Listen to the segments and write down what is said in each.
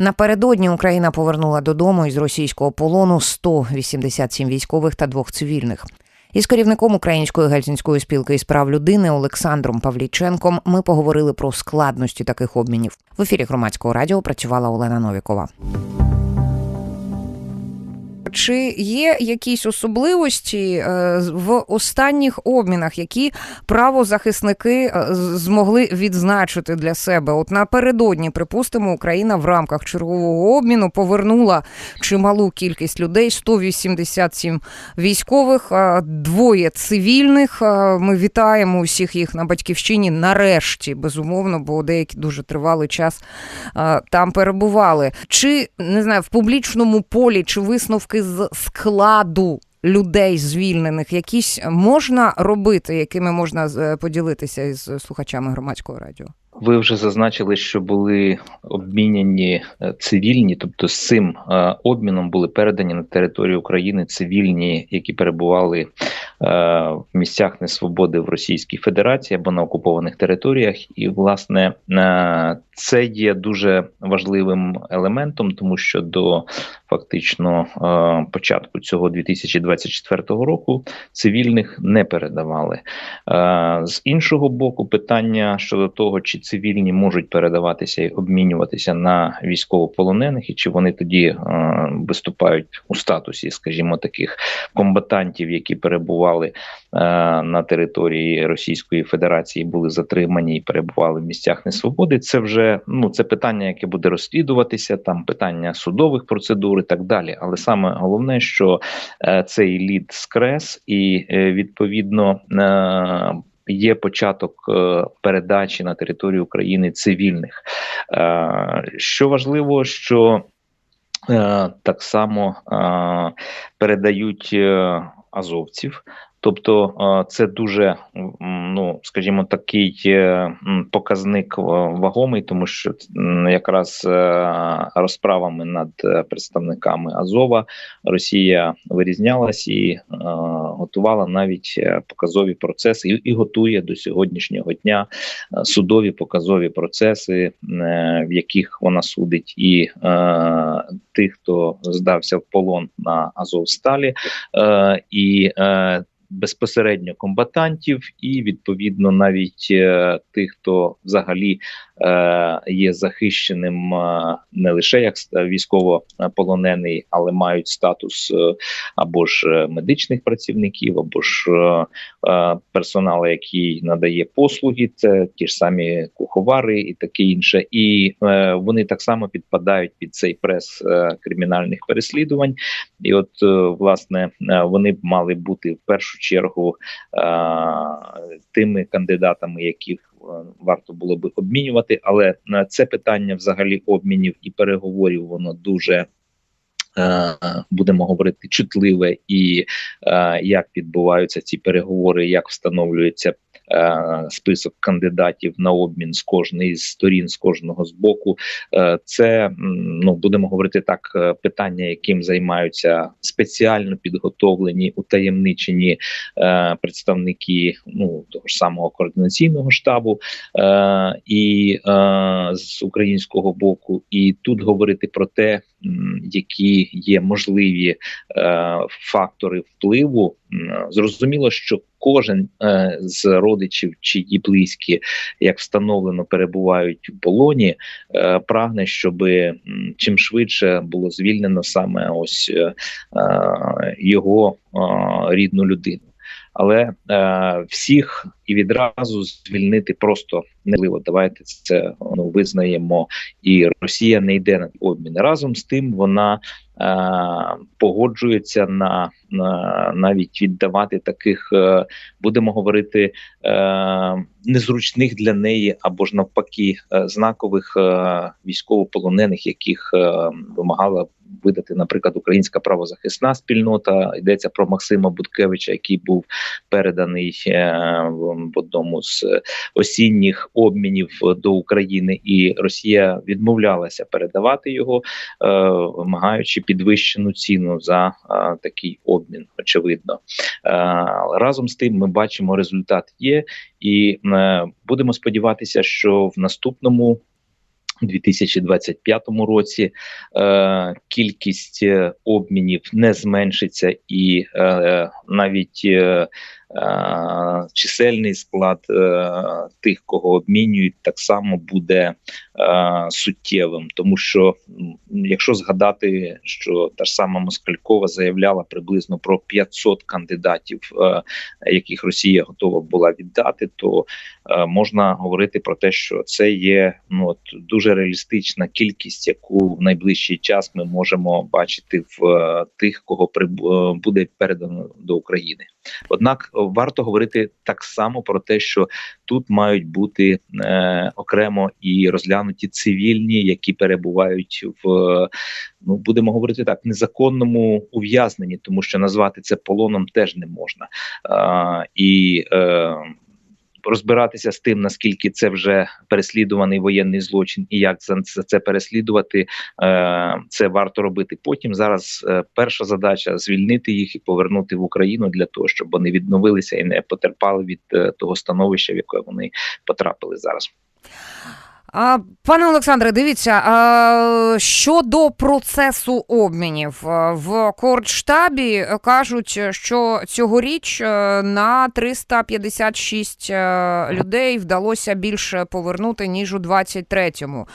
Напередодні Україна повернула додому із російського полону 187 військових та двох цивільних. Із керівником Української гельсінської спілки із прав людини Олександром Павліченком ми поговорили про складності таких обмінів. В ефірі громадського радіо працювала Олена Новікова. Чи є якісь особливості е, в останніх обмінах, які правозахисники е, змогли відзначити для себе? От напередодні, припустимо, Україна в рамках чергового обміну повернула чималу кількість людей: 187 військових, е, двоє цивільних. Ми вітаємо усіх їх на батьківщині. Нарешті, безумовно, бо деякі дуже тривалий час там перебували. Чи не знаю, в публічному полі чи висновки? з складу людей звільнених якісь можна робити, якими можна е, поділитися із слухачами громадського радіо? Ви вже зазначили, що були обміняні е, цивільні, тобто з цим е, обміном були передані на територію України цивільні, які перебували в місцях несвободи в Російській Федерації або на окупованих територіях, і власне це є дуже важливим елементом, тому що до фактично е, початку цього 2024 року цивільних не передавали. Е, з іншого боку, питання щодо того, чи цивільні можуть передаватися і обмінюватися на військовополонених, і чи вони тоді е, виступають у статусі, скажімо, таких комбатантів, які перебували на території Російської Федерації, були затримані і перебували в місцях несвободи. Це вже ну це питання, яке буде розслідуватися, там питання судових процедур і так далі. Але саме головне, що е, цей лід скрес, і е, відповідно. Е, Є початок е, передачі на територію України цивільних. Е, що важливо, що е, так само передають азовців, Тобто це дуже ну скажімо, такий е, показник вагомий, тому що якраз е, розправами над е, представниками Азова Росія вирізнялась і готувала навіть показові процеси, і готує до сьогоднішнього дня судові показові процеси, в яких вона судить і тих, хто здався в полон на Азовсталі, і безпосередньо комбатантів, і відповідно навіть е, тих, хто взагалі е, є захищеним е, не лише як військовополонений, але мають статус е, або ж е, медичних працівників, або ж е, е, який надає послуги, це ті ж самі куховари і таке інше, і е, вони так само підпадають під цей прес е, кримінальних переслідувань, і от е, власне е, вони б мали бути в першу чергу тими кандидатами, яких е, варто було би обмінювати. Але на це питання взагалі обмінів і переговорів воно дуже. Е, будемо говорити чутливе і е, як відбуваються ці переговори, як встановлюється Е, список кандидатів на обмін з кожної з сторін, з кожного з боку. Е, це ну будемо говорити так, е, питання, яким займаються спеціально підготовлені утаємничені представники ну того ж самого координаційного штабу і з українського боку, і тут говорити про те, які є можливі фактори впливу. Зрозуміло, що кожен е, з родичів, чиї близькі, як встановлено, перебувають в полоні, е, прагне, щоб чим швидше було звільнено саме ось е, його рідну людину. Але е, всіх і відразу звільнити просто неможливо. Давайте це ну, визнаємо, і Росія не йде на обмін. Разом з тим вона Е, погоджується на, на навіть віддавати таких, е, будемо говорити, е, незручних для неї або ж навпаки знакових військовополонених, яких вимагала видати, наприклад, українська правозахисна спільнота. Йдеться про Максима Буткевича, який був переданий в одному з осінніх обмінів до України, і Росія відмовлялася передавати його, вимагаючи підвищену ціну за такий обмін. Очевидно, разом з тим ми бачимо, результат є, і е, будемо сподіватися, що в наступному. У 2025 році е, кількість е, обмінів не зменшиться, і е, навіть е, е, чисельний склад е, тих, кого обмінюють, так само буде е, суттєвим, тому що якщо згадати, що та ж сама Москалькова заявляла приблизно про 500 кандидатів, е, яких Росія готова була віддати, то е, можна говорити про те, що це є ну от дуже реалістична кількість, яку в найближчий час ми можемо бачити в е, тих, кого е, буде передано до України. Однак е, варто говорити так само про те, що тут мають бути е, окремо і розглянуті цивільні, які перебувають в ну будемо говорити так, незаконному ув'язненні, тому що назвати це полоном теж не можна. Е, і е, Розбиратися з тим, наскільки це вже переслідуваний воєнний злочин, і як за це переслідувати, е, це варто робити. Потім зараз е, перша задача звільнити їх і повернути в Україну для того, щоб вони відновилися і не потерпали від е, того становища, в яке вони потрапили зараз. А, пане Олександре, дивіться, а, щодо процесу обмінів в Кордштабі кажуть, що цьогоріч е, на 356 е, людей вдалося більше повернути ніж у 23-му.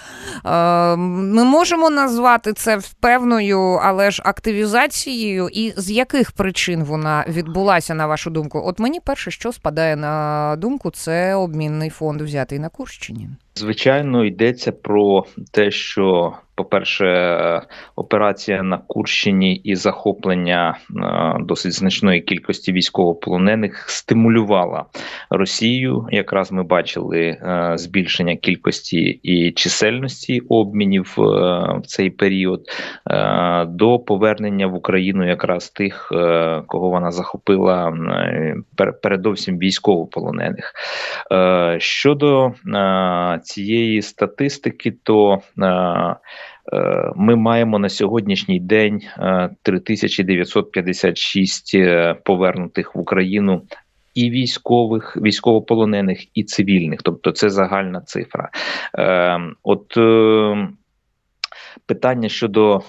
Е, Ми можемо назвати це певною, але ж активізацією, і з яких причин вона відбулася, на вашу думку? От мені перше, що спадає на думку, це обмінний фонд взятий на Курщині. Звичайно, йдеться про те, що, по-перше, операція на Курщині і захоплення е, досить значної кількості військовополонених стимулювала Росію. Якраз ми бачили е, збільшення кількості і чисельності обмінів е, в цей період до повернення в Україну якраз тих, кого вона захопила передовсім військовополонених. Щодо цієї статистики, то ми маємо на сьогоднішній день е, 3956 е, повернутих в Україну. І військових, військовополонених, і цивільних, тобто це загальна цифра. Е, от е, питання щодо е,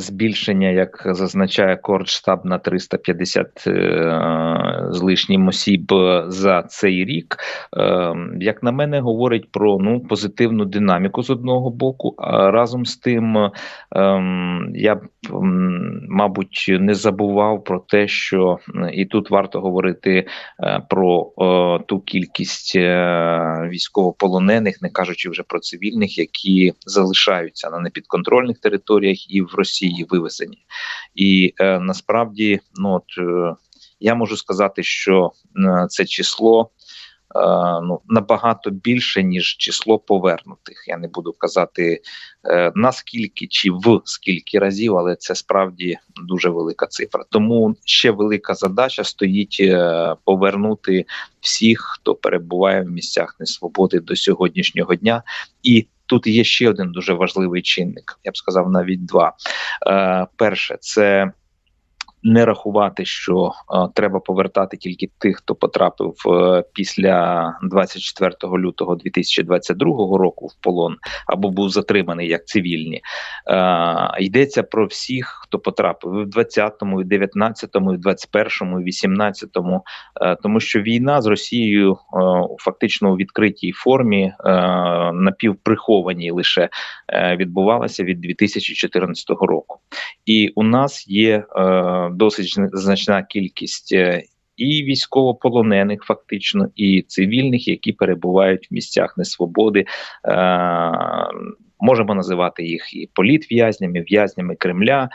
збільшення, як зазначає Кордштаб, на 350 е, з лишнім осіб за цей рік, е, як на мене, говорить про ну позитивну динаміку з одного боку. А разом з тим, е, я б, мабуть, не забував про те, що і тут варто говорити е, про е, ту кількість е, військовополонених, не кажучи вже про цивільних, які залишаються на непідконтрольних територіях і в Росії вивезені. І е, насправді, ну от е, я можу сказати, що е, це число. е, Ну, набагато більше ніж число повернутих. Я не буду казати е, наскільки чи в скільки разів, але це справді дуже велика цифра. Тому ще велика задача стоїть е, повернути всіх, хто перебуває в місцях несвободи до сьогоднішнього дня. І тут є ще один дуже важливий чинник. Я б сказав, навіть два. Е, перше, це не рахувати, що е, треба повертати тільки тих, хто потрапив е, після 24 лютого 2022 року в полон або був затриманий як цивільні. Е, йдеться про всіх, хто потрапив і в 20-му, і в 19-му, і в 21-му, і в 18-му, е, тому що війна з Росією е, фактично у відкритій формі, е, напівприхованій лише е, відбувалася від 2014 року. І у нас є е, досить значна кількість е, і військовополонених, фактично, і цивільних, які перебувають в місцях несвободи. Е, Можемо називати їх і політв'язнями, в'язнями Кремля, е,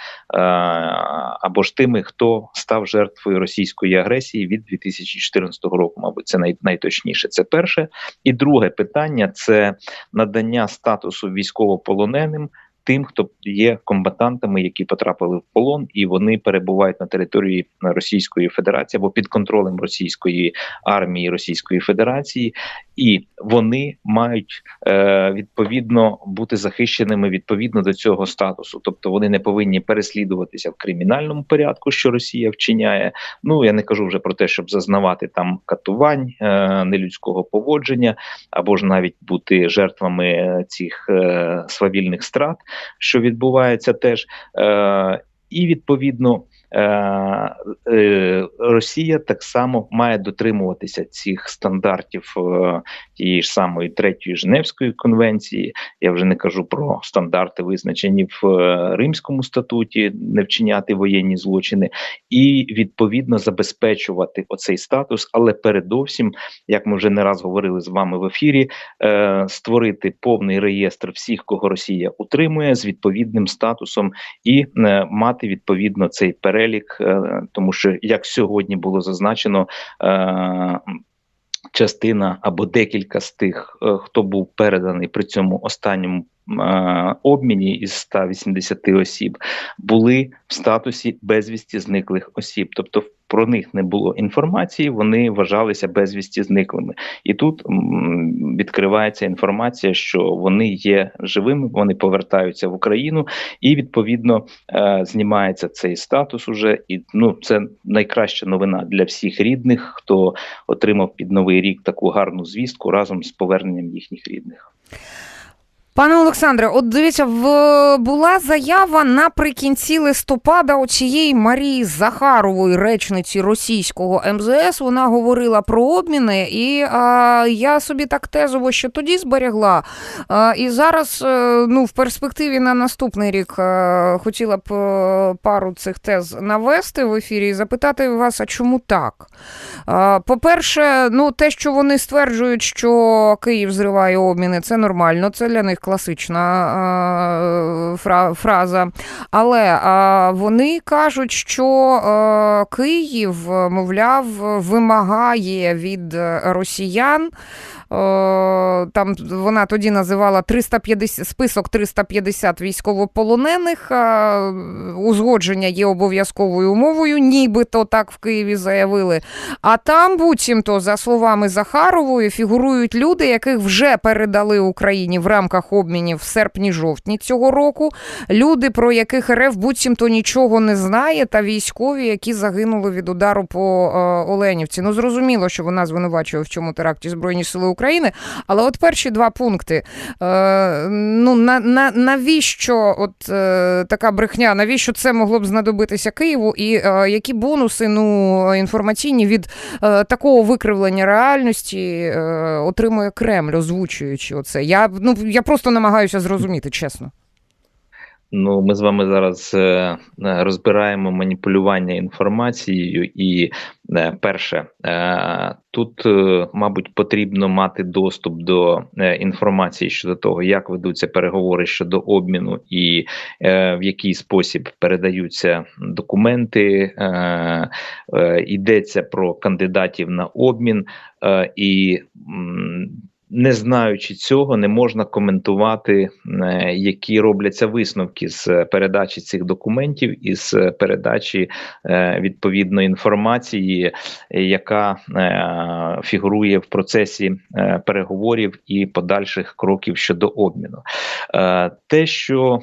або ж тими, хто став жертвою російської агресії від 2014 року. Мабуть, це най, найточніше. Це перше. І друге питання це надання статусу військовополоненим тим, хто є комбатантами, які потрапили в полон, і вони перебувають на території Російської Федерації або під контролем Російської армії Російської Федерації, і вони мають е, відповідно бути захищеними відповідно до цього статусу, тобто вони не повинні переслідуватися в кримінальному порядку, що Росія вчиняє. Ну я не кажу вже про те, щоб зазнавати там катувань, е, нелюдського поводження, або ж навіть бути жертвами е, цих е, свавільних страт, що відбувається теж, е, і відповідно. Е, е, Росія так само має дотримуватися цих стандартів е, тієї ж самої третьої Женевської конвенції. Я вже не кажу про стандарти, визначені в Римському статуті, не вчиняти воєнні злочини, і відповідно забезпечувати оцей статус, але передовсім, як ми вже не раз говорили з вами в ефірі, створити повний реєстр всіх, кого Росія утримує з відповідним статусом, і мати відповідно цей перелік перелік, е, тому що як сьогодні було зазначено. Е, частина або декілька з тих, е, хто був переданий при цьому останньому обміні із 180 осіб, були в статусі безвісті зниклих осіб, тобто про них не було інформації, вони вважалися безвісті зниклими. І тут відкривається інформація, що вони є живими, вони повертаються в Україну, і відповідно е, знімається цей статус. Уже і ну це найкраща новина для всіх рідних, хто отримав під новий рік таку гарну звістку разом з поверненням їхніх рідних. Пане Олександре, от дивіться, в була заява наприкінці листопада у цієї Марії Захарової, речниці російського МЗС. Вона говорила про обміни, і а, я собі так тезово, що тоді зберегла. А, і зараз, е, ну, в перспективі на наступний рік а, е, хотіла б е, пару цих тез навести в ефірі і запитати вас, а чому так? А, По-перше, ну те, що вони стверджують, що Київ зриває обміни, це нормально, це для них класична фраза. Але вони кажуть, що Київ, мовляв, вимагає від росіян. Там вона тоді називала 350, список 350 військовополонених. Узгодження є обов'язковою умовою, нібито так в Києві заявили. А там, буцімто, за словами Захарової, фігурують люди, яких вже передали Україні в рамках обмінів в серпні-жовтні цього року. Люди, про яких РФ буцімто нічого не знає, та військові, які загинули від удару по Оленівці. Ну зрозуміло, що вона звинувачує в чому теракті Збройні Сили України. Але от перші два пункти. Е, ну на, на навіщо от е, така брехня? Навіщо це могло б знадобитися Києву? І е, які бонуси ну інформаційні від такого викривлення реальності отримує Кремль, озвучуючи оце? Я ну я просто намагаюся зрозуміти, чесно. Ну, ми з вами зараз е, розбираємо маніпулювання інформацією, і е, перше е, тут, е, мабуть, потрібно мати доступ до е, інформації щодо того, як ведуться переговори щодо обміну і е, в який спосіб передаються документи. Е, е, Йдеться про кандидатів на обмін е, і. Не знаючи цього, не можна коментувати, е, які робляться висновки з передачі цих документів і з передачі е, відповідної інформації, яка е, фігурує в процесі переговорів і подальших кроків щодо обміну. Те, що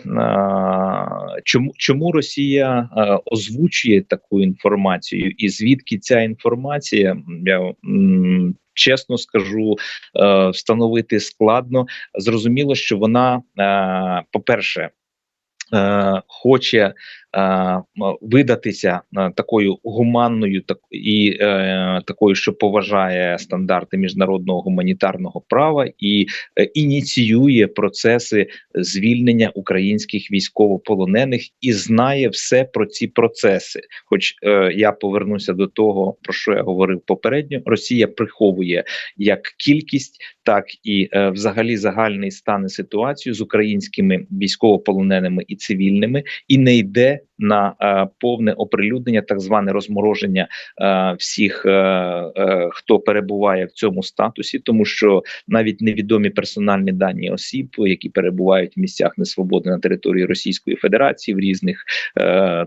чому чому Росія озвучує таку інформацію, і звідки ця інформація я чесно скажу, е, встановити складно. Зрозуміло, що вона, е, по перше, е, хоче видатися е, такою гуманною так і е, такою, що поважає стандарти міжнародного гуманітарного права, і е, ініціює процеси звільнення українських військовополонених і знає все про ці процеси. Хоч е, я повернуся до того, про що я говорив попередньо, Росія приховує як кількість, так і е, взагалі загальний стан і ситуацію з українськими військовополоненими і цивільними, і не йде на е, повне оприлюднення, так зване розмороження е, всіх, е, хто перебуває в цьому статусі, тому що навіть невідомі персональні дані осіб, які перебувають в місцях несвободи на території Російської Федерації в різних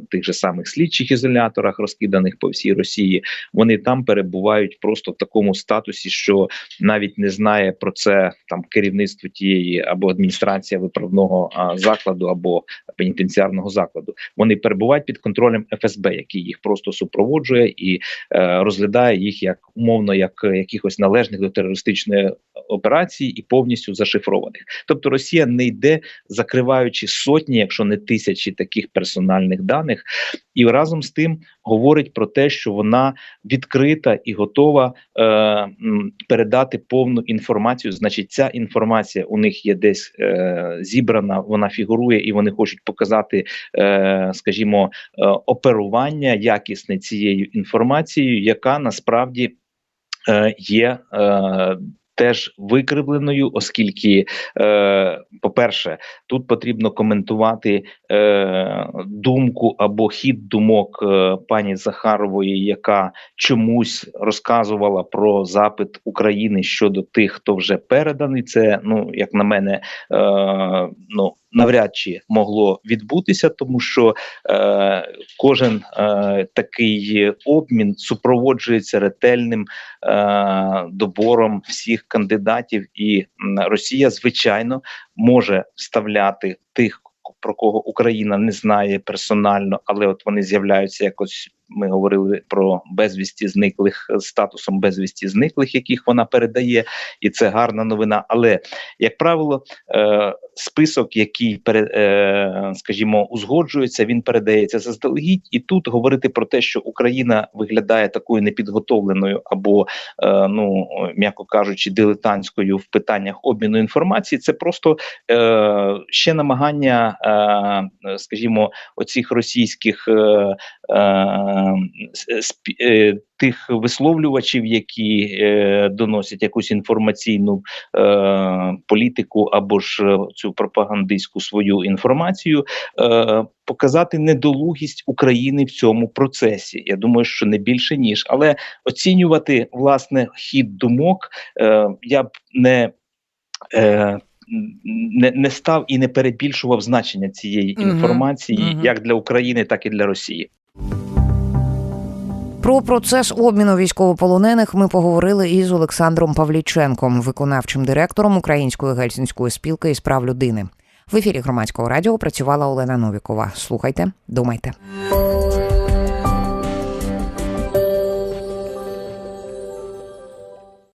тих же самих слідчих ізоляторах, розкиданих по всій Росії, вони там перебувають просто в такому статусі, що навіть не знає про це там керівництво тієї або адміністрація виправного закладу або пенітенціарного закладу. Вони перебувають під контролем ФСБ, який їх просто супроводжує і е, розглядає їх як умовно, як е, якихось належних до терористичної операції і повністю зашифрованих. Тобто Росія не йде, закриваючи сотні, якщо не тисячі таких персональних даних, і разом з тим говорить про те, що вона відкрита і готова е, передати повну інформацію. Значить, ця інформація у них є десь е, зібрана, вона фігурує, і вони хочуть показати, е, скажімо, е, оперування якісне цією інформацією, яка насправді е, є. Е, Теж викривленою, оскільки, е, по-перше, тут потрібно коментувати е, думку або хід думок е, пані Захарової, яка чомусь розказувала про запит України щодо тих, хто вже переданий. Це ну, як на мене, е, ну навряд чи могло відбутися, тому що е, кожен е, такий обмін супроводжується ретельним е, добором всіх кандидатів, і Росія, звичайно, може вставляти тих, про кого Україна не знає персонально, але от вони з'являються якось. Ми говорили про безвісті зниклих статусом безвісті зниклих, яких вона передає, і це гарна новина. Але як правило, е, список, який е, скажімо, узгоджується, він передається заздалегідь, і тут говорити про те, що Україна виглядає такою непідготовленою або е, ну м'яко кажучи, дилетантською в питаннях обміну інформації, це просто е, ще намагання, е, скажімо, оцих російських. Е, е, е, Тих висловлювачів, які е, доносять якусь інформаційну е, політику або ж е, цю пропагандистську свою інформацію, е, показати недолугість України в цьому процесі. Я думаю, що не більше ніж, але оцінювати власне хід думок е, я б не. Е, не, не став і не перебільшував значення цієї інформації мгм. як для України, так і для Росії. Про процес обміну військовополонених ми поговорили із Олександром Павліченком, виконавчим директором Української гельсінської спілки із прав людини. В ефірі громадського радіо працювала Олена Новікова. Слухайте, думайте.